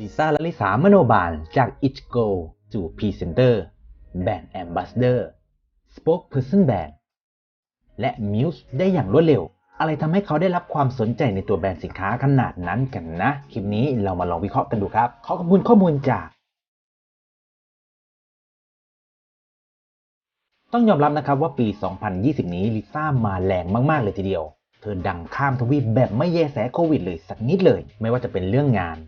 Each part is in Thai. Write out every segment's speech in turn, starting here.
ลิซ่าและลิสามโนบาลจาก It Go สู่พรีเซนเตอร์แบรนด์แอมบาสเดอร์ Spokesperson Brand และ Muse ได้อย่างรวดเร็ว อะไรทำให้เขาได้รับความสนใจในตัวแบรนด์สินค้าขนาดนั้นกันนะ คลิปนี้เรามาลองวิเคราะห์กันดูครับ ขอขอบคุณข้อมูลจาก ต้องยอมรับนะครับว่าปี 2020 นี้ลิซ่ามาแรงมาก ๆ เลยทีเดียว เธอดังข้ามทวีปแบบไม่แยแสโควิดเลยสักนิดเลย ไม่ว่าจะเป็นเรื่องงาน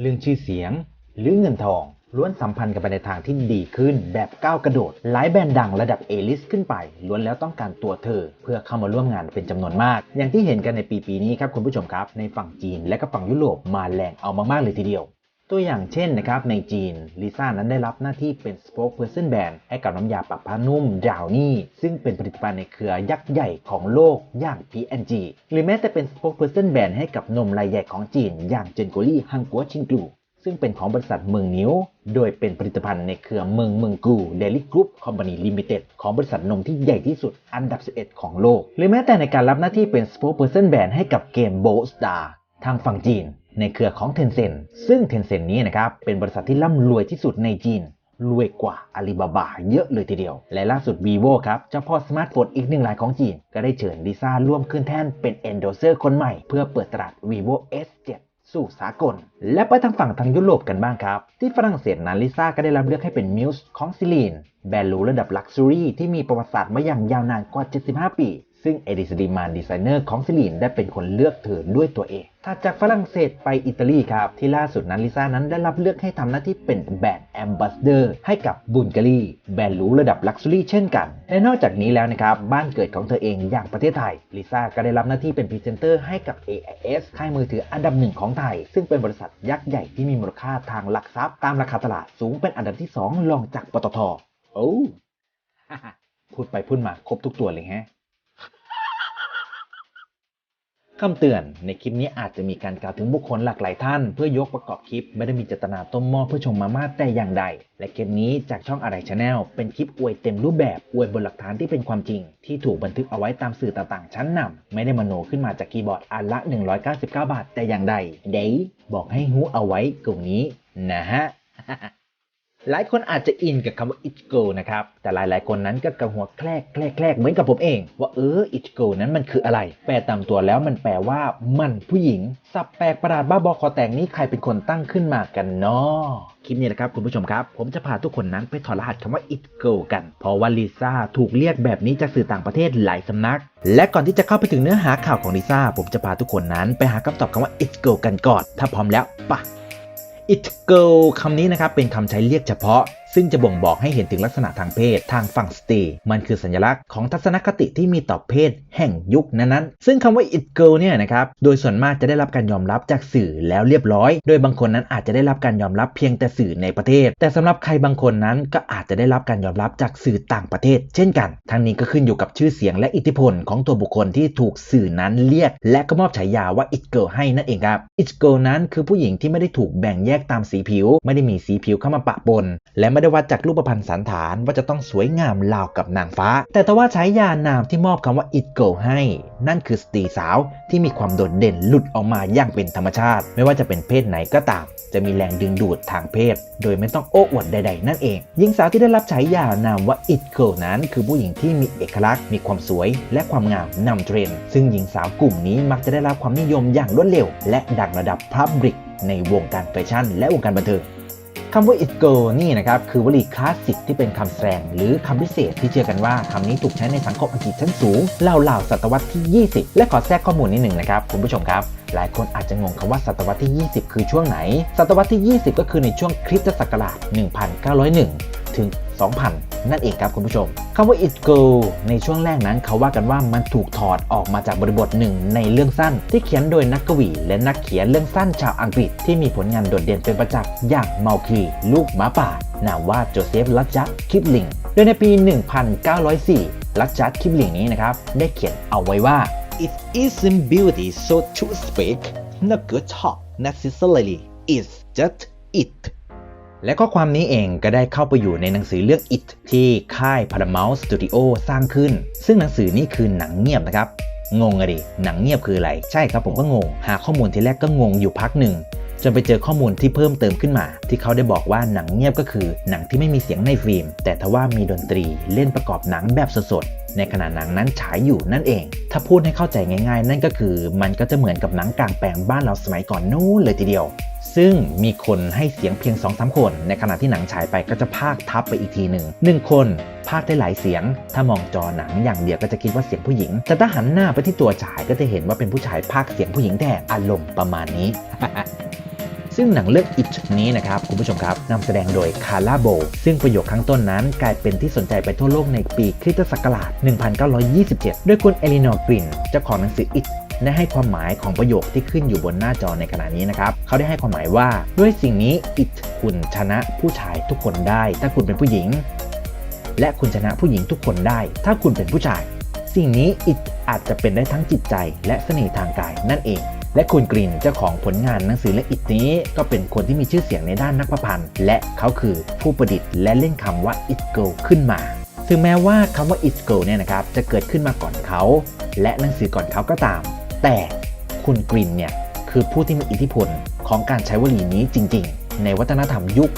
เรื่องชื่อเสียง หรือเงินทองล้วนสัมพันธ์กันไปในทางที่ดีขึ้นแบบก้าวกระโดด หลายแบรนด์ดังระดับเอลิสขึ้นไป ล้วนแล้วต้องการตัวเธอ เพื่อเข้ามาร่วมงานเป็นจำนวนมาก อย่างที่เห็นกันในปีปีนี้ครับคุณผู้ชมครับ ในฝั่งจีนและก็ฝั่งยุโรปมาแรงเอามากๆเลยทีเดียว ตัวอย่างเช่นนะครับในจีนลิซ่านั้นได้รับหน้าที่เป็น spokesperson brand ให้กับน้ำยาปรับผ้านุ่มดาวนี่ซึ่งเป็นผลิตภัณฑ์ในเครือยักษ์ใหญ่ของโลกอย่าง P&G หรือแม้แต่เป็น spokesperson brand ให้กับนมรายใหญ่ของจีนอย่างเจนโกลี่ฮังกัวชิงกูซึ่งเป็นของบริษัทเมืองนิ้ว โดยเป็นผลิตภัณฑ์ในเครือเมืองเมืองกูเดลิกรุ๊ปคอมพานีลิมิเต็ดของบริษัทนมที่ใหญ่ที่สุดอันดับ 11 ของโลก หรือแม้แต่ในการรับหน้าที่เป็น spokesperson brand ให้กับเกม b o Star ทางฝั่งจีน ในเครือของ Tencent ซึ่ง Tencent นี้นะครับเป็นบริษัทที่ร่ำรวยที่สุดในจีน รวยกว่าอาลีบาบาเยอะเลยทีเดียว และล่าสุด vivo ครับเจ้าพ่อสมาร์ทโฟนอีกหนึ่งรายของจีน ก็ได้เชิญลิซ่าร่วมขึ้นแท่นเป็น endorser คนใหม่ เพื่อเปิดตลาด vivo S7 สู่สากล และไปทางฝั่งทางยุโรปกันบ้างครับ ที่ฝรั่งเศสนั้นลิซ่าก็ได้รับเลือกให้เป็นมิวส์ของซิลีนแบรนด์หรูระดับลักซ์รี่ที่มีประวัติศาสตร์มาอย่างยาวนานกว่า 75 ปี ซึ่งเอดิสดีมานดีไซเนอร์ของซิลีนได้เป็นคนเลือกเธอด้วยตัวเองถ้าจากฝรั่งเศสไปอิตาลีครับ ที่ล่าสุดนั้นลิซ่านั้นได้รับเลือกให้ทำหน้าที่เป็นแบรนด์แอมบาสเดอร์ให้กับบุลการีแบรนด์หรูระดับลักซ์รี่เช่นกัน และนอกจากนี้แล้วนะครับ บ้านเกิดของเธอเองอย่างประเทศไทยลิซ่าก็ได้รับหน้าที่เป็นพรีเซนเตอร์ให้กับ AIS ค่ายมือถืออันดับหนึ่งของไทย ซึ่งเป็นบริษัทยักษ์ใหญ่ที่มีมูลค่าทางหลักทรัพย์ตามราคาตลาดสูงเป็นอันดับที่สองรองจากปตทโอ้พูดไปพูดมาครบทุกตัวเลยฮะ คำเตือน ในคลิปนี้อาจจะมีการกล่าวถึงบุคคลหลากหลายท่าน เพื่อยกประกอบคลิป ไม่ได้มีเจตนาต้มหม้อเพื่อชงมาม่าแต่อย่างใด และคลิปนี้จากช่องอะไรชาแนลเป็นคลิปอวยเต็มรูปแบบอวยบนหลักฐานที่เป็นความจริง ที่ถูกบันทึกเอาไว้ตามสื่อต่างๆ ชั้นนำไม่ได้มโนขึ้นมาจากคีย์บอร์ดอันละ 199 บาทแต่อย่างใดเดยบอกให้หูเอาไว้กลุ่มนี้นะฮะ หลายคนอาจจะอินกับคำว่า it go นะครับ แต่หลายๆ คนนั้นก็กระหัวแคลกแคลกแคลกเหมือนกับผมเอง ว่าเออ it go นั้นมันคืออะไร แปลตามตัวแล้วมันแปลว่ามันผู้หญิง สับแปลกประหลาดบ้าบอคอแตกนี้ใครเป็นคนตั้งขึ้นมากันเนาะคลิปนี้นะครับคุณผู้ชมครับ ผมจะพาทุกคนนั้นไปถอดรหัสคำว่า it go กัน เพราะว่าลิซ่าถูกเรียกแบบนี้จากสื่อต่างประเทศหลายสำนัก และก่อนที่จะเข้าไปถึงเนื้อหาข่าวของลิซ่าผมจะพาทุกคนนั้นไปหาคำตอบคำว่า it go กันก่อน ถ้าพร้อมแล้วปะ it go คำนี้นะครับเป็นคำใช้เรียกเฉพาะ ซึ่งจะบ่งบอกให้เห็นถึงลักษณะทางเพศทางฝั่งสตรี มันคือสัญลักษณ์ของทัศนคติที่มีต่อเพศแห่งยุคนั้นๆ ซึ่งคำว่า it go เนี่ยนะครับ โดยส่วนมากจะได้รับการยอมรับจากสื่อแล้วเรียบร้อย โดยบางคนนั้นอาจจะได้รับการยอมรับเพียงแต่สื่อในประเทศ แต่สำหรับใครบางคนนั้นก็อาจจะได้รับการยอมรับจากสื่อต่างประเทศ เช่นกัน ทั้งนี้ก็ขึ้นอยู่กับชื่อเสียงและอิทธิพลของตัวบุคคลที่ถูกสื่อนั้นเรียก และก็มอบฉายาว่า it girl ให้นั่นเองครับ it girl นั้นคือผู้หญิงที่ไม่ได้ถูกแบ่งแยกตามสีผิว ไม่ได้มีสีผิวเข้ามาปะปน และไม่ได้วัดจากรูปพรรณสันฐานว่าจะต้องสวยงามราวกับนางฟ้า แต่ถ้าว่าใช้ยานามที่มอบคำว่า it girl ให้ นั่นคือสตรีสาวที่มีความโดดเด่นหลุดออกมาอย่างเป็นธรรมชาติ ไม่ว่าจะเป็นเพศไหนก็ตาม จะมีแรงดึงดูดทางเพศ โดยไม่ต้องโอ้อวดใด ๆ นั่นเองหญิงสาวที่ได้รับฉายานามว่า it girl นั้น คือผู้หญิงที่มีเอกลักษณ์มีความสวย และความงามนำเทรนด์ซึ่งหญิงสาวกลุ่มนี้มักจะได้รับความนิยมอย่างรวดเร็ว และดังระดับพับลิกในวงการแฟชั่นและวงการบันเทิง คำว่า it go นี่นะครับคือวลีคลาสสิกที่เป็นคำแสดงหรือคำพิเศษที่เชื่อกันว่าคำนี้ถูกใช้ในสังคมอังกฤษชั้นสูงเล่าเล่าศตวรรษที่ 20 และขอแทรกข้อมูลนิดหนึ่งนะครับคุณผู้ชมครับหลายคนอาจจะงงคำว่าศตวรรษที่ 20 คือช่วงไหน ศตวรรษที่ 20 ก็คือในช่วงคริสตศักราช 1901 ถึง 2000 นั่นเองครับคุณผู้ชมคำว่า it go ในช่วงแรกนั้นเขาว่ากันว่ามันถูกถอดออกมาจากบริบทหนึ่งในเรื่องสั้น ที่เขียนโดยนักกวี และนักเขียนเรื่องสั้นชาวอังกฤษที่มีผลงานโดดเด่นเป็นประจักษ์อย่างเมาคีลูกหมาป่านามว่าโจเซฟลัดจัดคิปลิงโดยในปี 1904 ลัดจัดคิปลิงนี้นะครับได้เขียนเอาไว้ว่า It isn't beauty so to speak not good talk necessarily it's just it และข้อความนี้เองก็ได้เข้าไปอยู่ในหนังสือเรื่อง It ที่ค่าย Paramount Studio สร้างขึ้น ซึ่งหนังสือนี้คือหนังเงียบนะครับ งงอะดิ หนังเงียบคืออะไร ใช่ครับผมก็งง หาข้อมูลทีแรกก็งงอยู่พักหนึ่ง จนไปเจอข้อมูลที่เพิ่มเติมขึ้นมา ที่เขาได้บอกว่าหนังเงียบก็คือ หนังที่ไม่มีเสียงในฟิล์ม แต่ทว่ามีดนตรีเล่นประกอบหนังแบบสดๆ ในขณะหนังนั้นฉายอยู่นั่นเอง ถ้าพูดให้เข้าใจง่าย ๆ นั่นก็คือมันก็จะเหมือนกับหนังกลางแปลงบ้านเราสมัยก่อนนู้นเลยทีเดียว ซึ่งมีคนให้เสียงเพียง2อสคน ในขณะที่หนังฉายไปก็จะพากทับไปอีกทีหนึ่งหนึ่งคนพากได้หลายเสียง ถ้ามองจอหนังอย่างเดียวก็จะคิดว่าเสียงผู้หญิง แต่ถ้าหันหน้าไปที่ตัวฉายก็จะเห็นว่าเป็นผู้ชายพากเสียงผู้หญิงแทนอารมณ์ประมาณนี้ ซึ่งหนังเรื่อง It นี้นะครับคุณผู้ชมครับนำแสดงโดยคาร่าโบ ซึ่งประโยคข้างต้นนั้นกลายเป็นที่สนใจไปทั่วโลกในปีคริสตศักราช 1927ด้วยคุณเอลินอร์กรินเจ้าของหนังสือ It ได้ให้ความหมายของประโยคที่ขึ้นอยู่บนหน้าจอในขณะนี้นะครับ เขาได้ให้ความหมายว่า ด้วยสิ่งนี้ It คุณชนะผู้ชายทุกคนได้ ถ้าคุณเป็นผู้หญิง และคุณชนะผู้หญิงทุกคนได้ ถ้าคุณเป็นผู้ชาย สิ่งนี้ It อาจจะเป็นได้ทั้งจิตใจ และเสน่ห์ทางกายนั่นเอง และคุณกรีนเจ้าของผลงานหนังสือและอิทนี้ ก็เป็นคนที่มีชื่อเสียงในด้านนักประพันธ์ และเขาคือผู้ประดิษฐ์และเล่นคำว่า it go ขึ้นมาซึ่งแม้ว่าคำว่า it go เนี่ยนะครับจะเกิดขึ้นมาก่อนเขา และหนังสือก่อนเขาก็ตาม แต่คุณกรีนเนี่ยคือผู้ที่มีอิทธิพลของการใช้วลีนี้จริง ๆ ในวัฒนธรรมยุค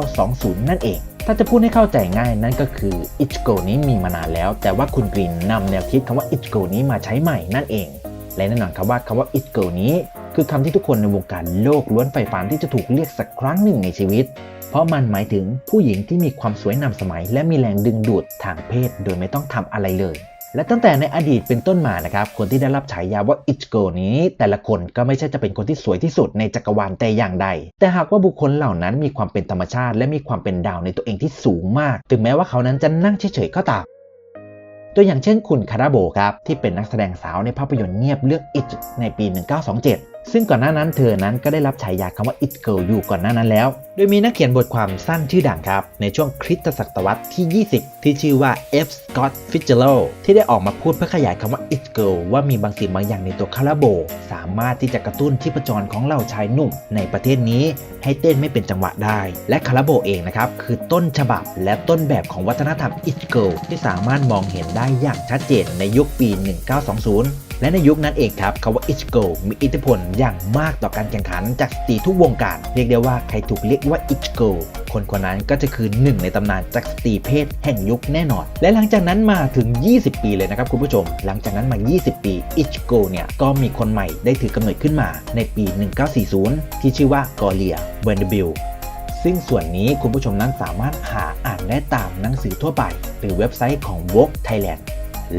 1920 นั่นเองถ้าจะพูดให้เข้าใจง่ายนั่นก็คือ it go นี้มีมานานแล้ว แต่ว่าคุณกรีนนำแนวคิดคำว่า it go นี้มาใช้ใหม่นั่นเอง และแน่นอนครับว่าคำว่า it girl นี้ คือคำที่ทุกคนในวงการโลกล้วนใฝ่ฝันที่จะถูกเรียกสักครั้งหนึ่งในชีวิต เพราะมันหมายถึงผู้หญิงที่มีความสวยนำสมัย และมีแรงดึงดูดทางเพศโดยไม่ต้องทำอะไรเลย และตั้งแต่ในอดีตเป็นต้นมานะครับ คนที่ได้รับฉายาว่า it girl นี้ แต่ละคนก็ไม่ใช่จะเป็นคนที่สวยที่สุดในจักรวาลแต่อย่างใด แต่หากว่าบุคคลเหล่านั้นมีความเป็นธรรมชาติ และมีความเป็นดาวในตัวเองที่สูงมาก ถึงแม้ว่าเขานั้นจะนั่งเฉยๆก็ตาม ตัวอย่างเช่นคุณคาราโบครับที่เป็นนักแสดงสาวในภาพยนตร์เงียบเรื่อง It ในปี 1927 ซึ่งก่อนหน้านั้นเธอนั้นก็ได้รับฉายาคำว่าอิจเกิลอยู่ก่อนหน้านั้นแล้วโดยมีนักเขียนบทความสั้นชื่อดังครับ ในช่วงคริสตศตวรรษที่ 20 ที่ชื่อว่า F. Scott Fitzgerald ที่ได้ออกมาพูดเพื่อขยายคำว่า It Girl ว่ามีบางสิ่งบางอย่างในตัวคาราโบ สามารถที่จะกระตุ้นที่ประจรของเหล่าชายหนุ่ม ในประเทศนี้ให้เต้นไม่เป็นจังหวะได้ และคาราโบเองนะครับ คือต้นฉบับและต้นแบบของวัฒนธรรม It Girl ที่สามารถมองเห็นได้อย่างชัดเจนในยุคปี 1920และในยุคนั้นเองครับคำว่า It Girl มีอิทธิพลอย่างมากต่อการแข่งขันจากสตรีทุกวงการ เรียกได้ว่าใครถูกเรียกว่า It Girl คนคนนั้นก็จะคือหนึ่งในตำนานจากสตรีเพศแห่งยุคแน่นอน และหลังจากนั้นมาถึง 20 ปีเลยนะครับคุณผู้ชม หลังจากนั้นมา 20 ปี It Girl เนี่ยก็มีคนใหม่ได้ถือกำเนิดขึ้นมาในปี 1940 ที่ชื่อว่ากอเลียเบนเดบิลซึ่งส่วนนี้คุณผู้ชมนั้นสามารถหาอ่านได้ตามหนังสือทั่วไป หรือเว็บไซต์ของ Vogue Thailand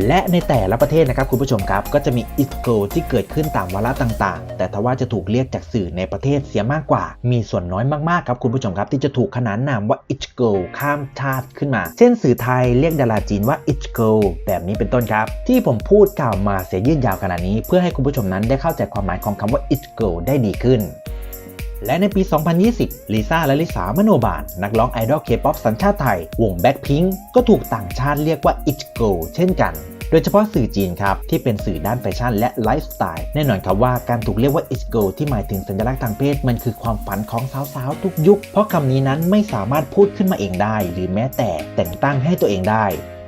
และในแต่ละประเทศนะครับคุณผู้ชมครับก็จะมี It Go ที่เกิดขึ้นตามวาระต่างๆ แต่ทว่าจะถูกเรียกจากสื่อในประเทศเสียมากกว่า มีส่วนน้อยมากๆครับคุณผู้ชมครับ ที่จะถูกขนานนามว่า It Go ข้ามชาติขึ้นมา เช่นสื่อไทยเรียกดาราจีนว่า It Go แบบนี้เป็นต้นครับ ที่ผมพูดกล่าวมาเสียยืดยาวขนาดนี้ เพื่อให้คุณผู้ชมนั้นได้เข้าใจความหมายของคำว่า It Go ได้ดีขึ้น และในปี 2020 ลิซ่าและลิสามโนบาล นักร้องไอดอลเคป๊อปสัญชาติไทย วงแบ็คพิงก็ถูกต่างชาติเรียกว่า It Go เช่นกัน โดยเฉพาะสื่อจีนครับ ที่เป็นสื่อด้านแฟชั่นและไลฟ์สไตล์แน่นอนครับว่าการถูกเรียกว่า It Go ที่หมายถึงสัญลักษณ์ทางเพศ มันคือความฝันของสาวๆทุกยุค เพราะคำนี้นั้นไม่สามารถพูดขึ้นมาเองได้ หรือแม้แต่แต่งตั้งให้ตัวเองได้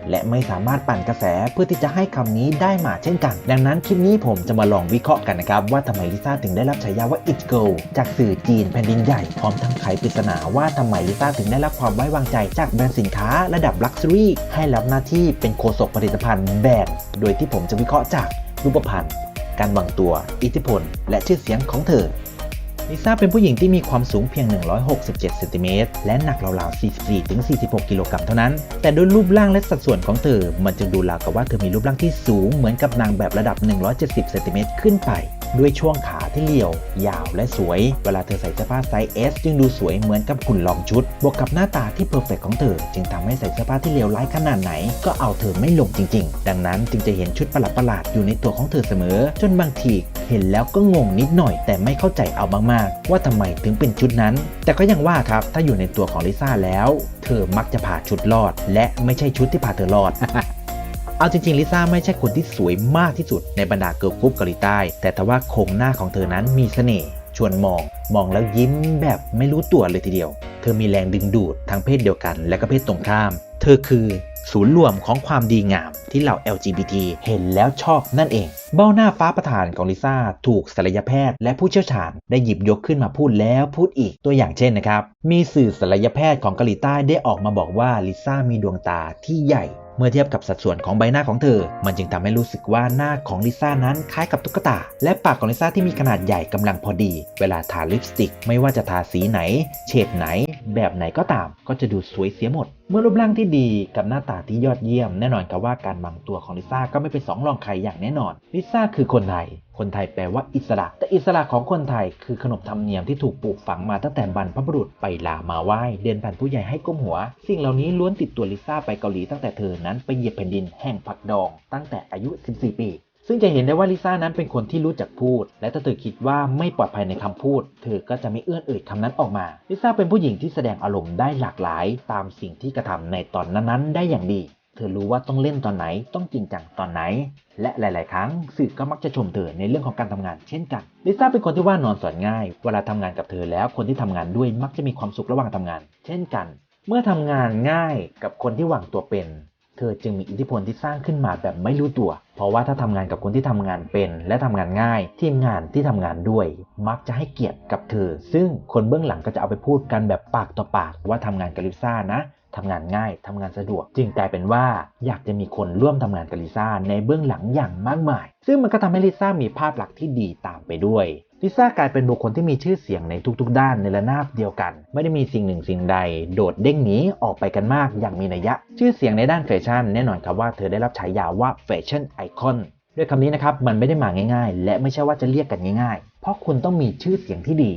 และไม่สามารถปั่นกระแสเพื่อที่จะให้คำนี้ได้มาเช่นกัน ดังนั้นคลิปนี้ผมจะมาลองวิเคราะห์กันนะครับ ว่าทำไมลิซ่าถึงได้รับฉายาว่า It Girl จากสื่อจีนแผ่นดินใหญ่ พร้อมทั้งไขปริศนาว่าทำไมลิซ่าถึงได้รับความไว้วางใจจากแบรนด์สินค้าระดับลักชัวรี่ให้รับหน้าที่เป็นโฆษกผลิตภัณฑ์แบรนด์โดยที่ผมจะวิเคราะห์จากรูปพรรณการวางตัว อิทธิพล และชื่อเสียงของเธอ ลิซ่าเป็นผู้หญิงที่มีความสูงเพียง 167 เซนติเมตร และหนักราวๆ 44-46 กิโลกรัมเท่านั้น แต่ด้วยรูปร่างและสัดส่วนของเธอ มันจึงดูราวกับว่าเธอมีรูปร่างที่สูงเหมือนกับนางแบบระดับ 170 เซนติเมตรขึ้นไป ด้วยช่วงขาที่เรียว ยาวและสวย เวลาเธอใส่เสื้อผ้าไซส์ S จึงดูสวยเหมือนกับหุ่นลองชุด บวกกับหน้าตาที่เพอร์เฟกของเธอ จึงทำให้ใส่เสื้อผ้าที่เลวร้ายขนาดไหน ก็เอาเธอไม่ลงจริง ๆ ดังนั้นจึงจะเห็นชุดประหลาดๆอยู่ในตัวของเธอเสมอ จนบางทีเห็นแล้วก็งงนิดหน่อย แต่ไม่เข้าใจเอามากๆ ว่าทำไมถึงเป็นชุดนั้น แต่ก็ยังว่าครับถ้าอยู่ในตัวของลิซ่าแล้ว เธอมักจะผ่าชุดรอด และไม่ใช่ชุดที่ผ่าเธอรอด เอาจริงๆลิซ่าไม่ใช่คนที่สวยมากที่สุดในบรรดาเกิร์ลกรุ๊ปเกาหลีใต้ แต่ทว่าโครงหน้าของเธอนั้นมีเสน่ห์ชวนมอง มองแล้วยิ้มแบบไม่รู้ตัวเลยทีเดียว เธอมีแรงดึงดูดทั้งเพศเดียวกัน และก็เพศตรงข้ามเธเธอคือศูนย์รวมของความดีงามที่เหล่า LGBT เห็นแล้วชอบนั่นเอง เบ้าหน้าฟ้าประธานของลิซ่าถูกศัลยแพทย์และผู้เชี่ยวชาญได้หยิบยกขึ้นมาพูดแล้วพูดอีกตัวอย่างเช่นนะครับ มีสื่อศัลยแพทย์ของเกาหลีใต้ได้ออกมาบอกว่าลิซ่ามีดวงตาที่ใหญ่ เมื่อเทียบกับสัดส่วนของใบหน้าของเธอ มันจึงทำให้รู้สึกว่าหน้าของลิซ่านั้นคล้ายกับตุ๊กตา และปากของลิซ่าที่มีขนาดใหญ่กำลังพอดี เวลาทาลิปสติก ไม่ว่าจะทาสีไหน เฉดไหน แบบไหนก็ตาม ก็จะดูสวยเสียหมดเมื่อรูปร่างที่ดีกับหน้าตาที่ยอดเยี่ยมแน่นอนครับว่าการวางตัวของลิซ่าก็ไม่เป็นสองรองใครอย่างแน่นอนลิซ่าคือคนไทย คนไทยแปลว่าอิสระ แต่อิสระของคนไทยคือขนบธรรมเนียมที่ถูกปลูกฝังมาตั้งแต่บรรพบุรุษไปลามาไหว้เดินผ่านผู้ใหญ่ให้ก้มหัว สิ่งเหล่านี้ล้วนติดตัวลิซ่าไปเกาหลีตั้งแต่เธอนั้นไปเหยียบแผ่นดินแห่งผักดอง ตั้งแต่อายุ 14 ปี ซึ่งจะเห็นได้ว่าลิซ่านั้นเป็นคนที่รู้จักพูด และถ้าเธอคิดว่าไม่ปลอดภัยในคำพูด เธอก็จะไม่เอื้อนเอ่ยคำนั้นออกมา ลิซ่าเป็นผู้หญิงที่แสดงอารมณ์ได้หลากหลาย ตามสิ่งที่กระทำในตอนนั้นๆ ได้อย่างดี เธอรู้ว่าต้องเล่นตอนไหน ต้องจริงจังตอนไหน และหลาย ๆ ครั้งสื่อก็มักจะชมเธอในเรื่องของการทำงานเช่นกัน ลิซ่าเป็นคนที่ว่านอนสอนง่าย เวลาทำงานกับเธอแล้วคนที่ทำงานด้วยมักจะมีความสุขระหว่างทำงาน เช่นกัน เมื่อทำงานง่ายกับคนที่หวางตัวเป็น เธอจึงมีอิทธิพลที่สร้างขึ้นมาแบบไม่รู้ตัว เพราะว่าถ้าทำงานกับคนที่ทำงานเป็น และทำงานง่าย ทีมงานที่ทำงานด้วย มักจะให้เกียรติกับเธอ ซึ่งคนเบื้องหลังก็จะเอาไปพูดกันแบบปากต่อปากว่าทำงานกับลิซ่านะทำงานง่าย ทำงานสะดวก จึงกลายเป็นว่าอยากจะมีคนร่วมทำงานกับลิซ่าในเบื้องหลังอย่างมากมาย ซึ่งมันก็ทำให้ลิซ่ามีภาพลักษณ์ที่ดีตามไปด้วย ลิซ่ากลายเป็นบุคคลที่มีชื่อเสียงในทุกๆ ด้านในระนาบเดียวกัน ไม่ได้มีสิ่งหนึ่งสิ่งใด โดดเด้งหนีออกไปกันมากอย่างมีนัยยะ ชื่อเสียงในด้านแฟชั่นแน่นอนครับว่าเธอได้รับฉายาว่าแฟชั่นไอคอนด้วยคำนี้นะครับมันไม่ได้มาง่าย ๆ และไม่ใช่ว่าจะเรียกกันง่ายๆ เพราะคุณต้องมีชื่อเสียงที่ดี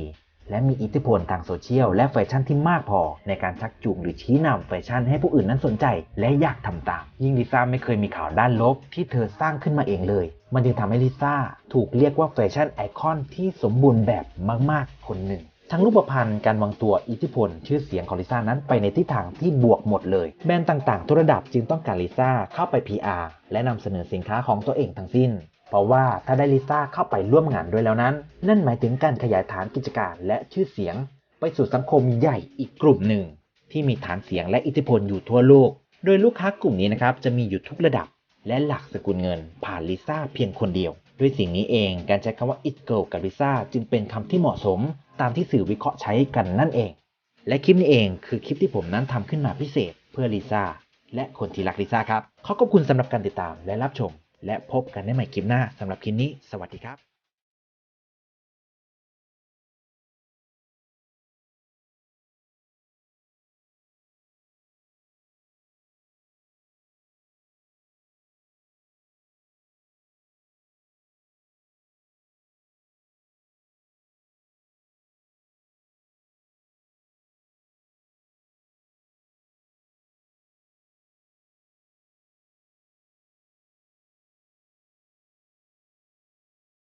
และมีอิทธิพลทางโซเชียลและแฟชั่นที่มากพอ ในการชักจูงหรือชี้นำแฟชั่นให้ผู้อื่นนั้นสนใจ และอยากทำตาม ยิ่งลิซ่าไม่เคยมีข่าวด้านลบ ที่เธอสร้างขึ้นมาเองเลย มันจึงทำให้ลิซ่าถูกเรียกว่าแฟชั่นไอคอนที่สมบูรณ์แบบมาก ๆ คนหนึ่งทั้งรูปพรรณการวางตัวอิทธิพล ชื่อเสียงของลิซ่านั้นไปในทิศทางที่บวกหมดเลย แบรนด์ต่างๆ ทุกระดับจึงต้องการลิซ่าเข้าไป PR และนำเสนอสินค้าของตัวเองทั้งสิ้น เพราะว่าถ้าได้ลิซ่าเข้าไปร่วมงานด้วยแล้วนั้น นั่นหมายถึงการขยายฐานกิจการและชื่อเสียง ไปสู่สังคมใหญ่อีกกลุ่มหนึ่ง ที่มีฐานเสียงและอิทธิพลอยู่ทั่วโลก โดยลูกค้ากลุ่มนี้นะครับจะมีอยู่ทุกระดับ และหลักสกุลเงินผ่านลิซ่าเพียงคนเดียว ด้วยสิ่งนี้เองการใช้คำว่า it girl กับลิซ่าจึงเป็นคำที่เหมาะสม ตามที่สื่อวิเคราะห์ใช้กันนั่นเอง และคลิปนี้เองคือคลิปที่ผมนั้นทำขึ้นมาพิเศษเพื่อลิซ่าและคนที่รักลิซ่าครับขอขอบคุณสำหรับการติดตามและรับชม และพบกันในใหม่คลิปหน้าสำหรับคลิปนี้ สวัสดีครับ